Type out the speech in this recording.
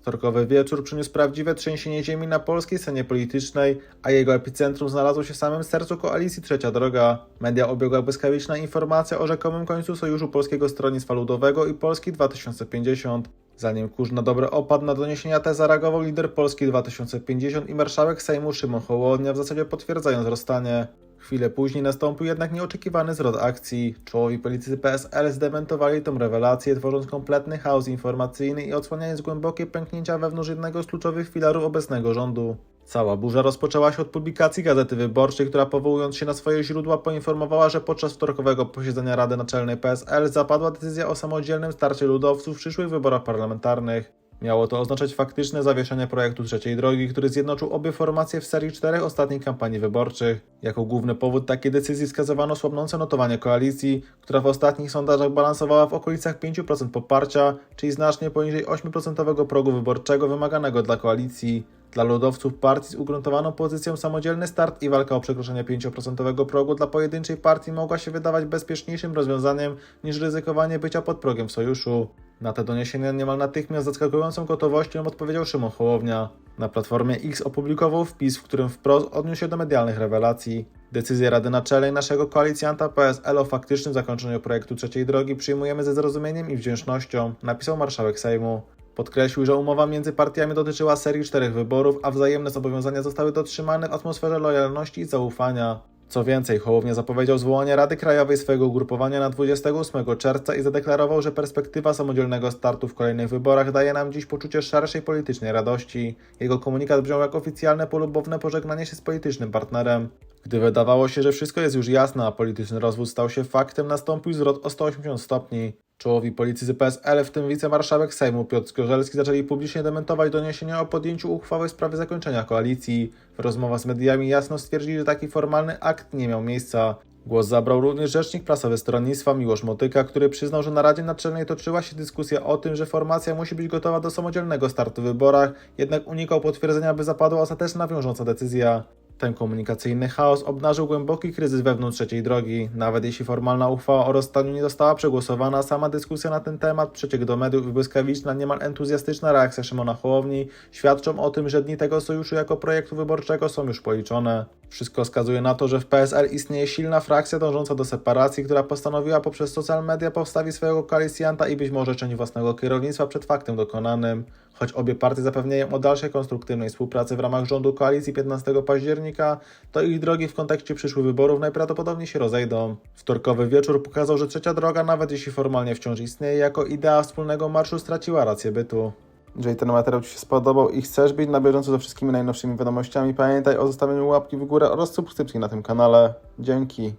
Wtorkowy wieczór przyniósł prawdziwe trzęsienie ziemi na polskiej scenie politycznej, a jego epicentrum znalazło się w samym sercu koalicji Trzecia Droga. Media obiegła błyskawiczna informacja o rzekomym końcu sojuszu Polskiego Stronnictwa Ludowego i Polski 2050. Zanim kurz na dobre opadł, na doniesienia te zareagował lider Polski 2050 i marszałek Sejmu Szymon Hołownia, w zasadzie potwierdzając rozstanie. Chwilę później nastąpił jednak nieoczekiwany zwrot akcji. Czołowi politycy PSL zdementowali tą rewelację, tworząc kompletny chaos informacyjny i odsłaniając głębokie pęknięcia wewnątrz jednego z kluczowych filarów obecnego rządu. Cała burza rozpoczęła się od publikacji Gazety Wyborczej, która powołując się na swoje źródła poinformowała, że podczas wtorkowego posiedzenia Rady Naczelnej PSL zapadła decyzja o samodzielnym starcie ludowców w przyszłych wyborach parlamentarnych. Miało to oznaczać faktyczne zawieszenie projektu trzeciej drogi, który zjednoczył obie formacje w serii czterech ostatnich kampanii wyborczych. Jako główny powód takiej decyzji wskazywano słabnące notowanie koalicji, która w ostatnich sondażach balansowała w okolicach 5% poparcia, czyli znacznie poniżej 8% progu wyborczego wymaganego dla koalicji. Dla ludowców partii z ugruntowaną pozycją samodzielny start i walka o przekroczenie 5% progu dla pojedynczej partii mogła się wydawać bezpieczniejszym rozwiązaniem niż ryzykowanie bycia pod progiem w sojuszu. Na te doniesienia niemal natychmiast zaskakującą gotowością odpowiedział Szymon Hołownia. Na Platformie X opublikował wpis, w którym wprost odniósł się do medialnych rewelacji. Decyzję Rady Naczelnej naszego koalicjanta PSL o faktycznym zakończeniu projektu trzeciej drogi przyjmujemy ze zrozumieniem i wdzięcznością, napisał marszałek Sejmu. Podkreślił, że umowa między partiami dotyczyła serii czterech wyborów, a wzajemne zobowiązania zostały dotrzymane w atmosferze lojalności i zaufania. Co więcej, Hołownia zapowiedział zwołanie Rady Krajowej swojego ugrupowania na 28 czerwca i zadeklarował, że perspektywa samodzielnego startu w kolejnych wyborach daje nam dziś poczucie szerszej politycznej radości. Jego komunikat brzmiał jak oficjalne polubowne pożegnanie się z politycznym partnerem. Gdy wydawało się, że wszystko jest już jasne, a polityczny rozwód stał się faktem, nastąpił zwrot o 180 stopni. Czołowi politycy PSL, w tym wicemarszałek Sejmu Piotr Skorzelski, zaczęli publicznie dementować doniesienia o podjęciu uchwały w sprawie zakończenia koalicji. W rozmowach z mediami jasno stwierdzili, że taki formalny akt nie miał miejsca. Głos zabrał również rzecznik prasowy stronnictwa Miłosz Motyka, który przyznał, że na Radzie Naczelnej toczyła się dyskusja o tym, że formacja musi być gotowa do samodzielnego startu w wyborach, jednak unikał potwierdzenia, by zapadła ostateczna wiążąca decyzja. Ten komunikacyjny chaos obnażył głęboki kryzys wewnątrz trzeciej drogi. Nawet jeśli formalna uchwała o rozstaniu nie została przegłosowana, sama dyskusja na ten temat, przeciek do mediów i błyskawiczna, niemal entuzjastyczna reakcja Szymona Hołowni świadczą o tym, że dni tego sojuszu jako projektu wyborczego są już policzone. Wszystko wskazuje na to, że w PSL istnieje silna frakcja dążąca do separacji, która postanowiła poprzez social media postawić swojego koalicjanta i być może część własnego kierownictwa przed faktem dokonanym. Choć obie partie zapewniają o dalszej konstruktywnej współpracy w ramach rządu koalicji 15 października, to ich drogi w kontekście przyszłych wyborów najprawdopodobniej się rozejdą. Wtorkowy wieczór pokazał, że trzecia droga, nawet jeśli formalnie wciąż istnieje jako idea wspólnego marszu, straciła rację bytu. Jeżeli ten materiał Ci się spodobał i chcesz być na bieżąco ze wszystkimi najnowszymi wiadomościami, pamiętaj o zostawieniu łapki w górę oraz subskrypcji na tym kanale. Dzięki.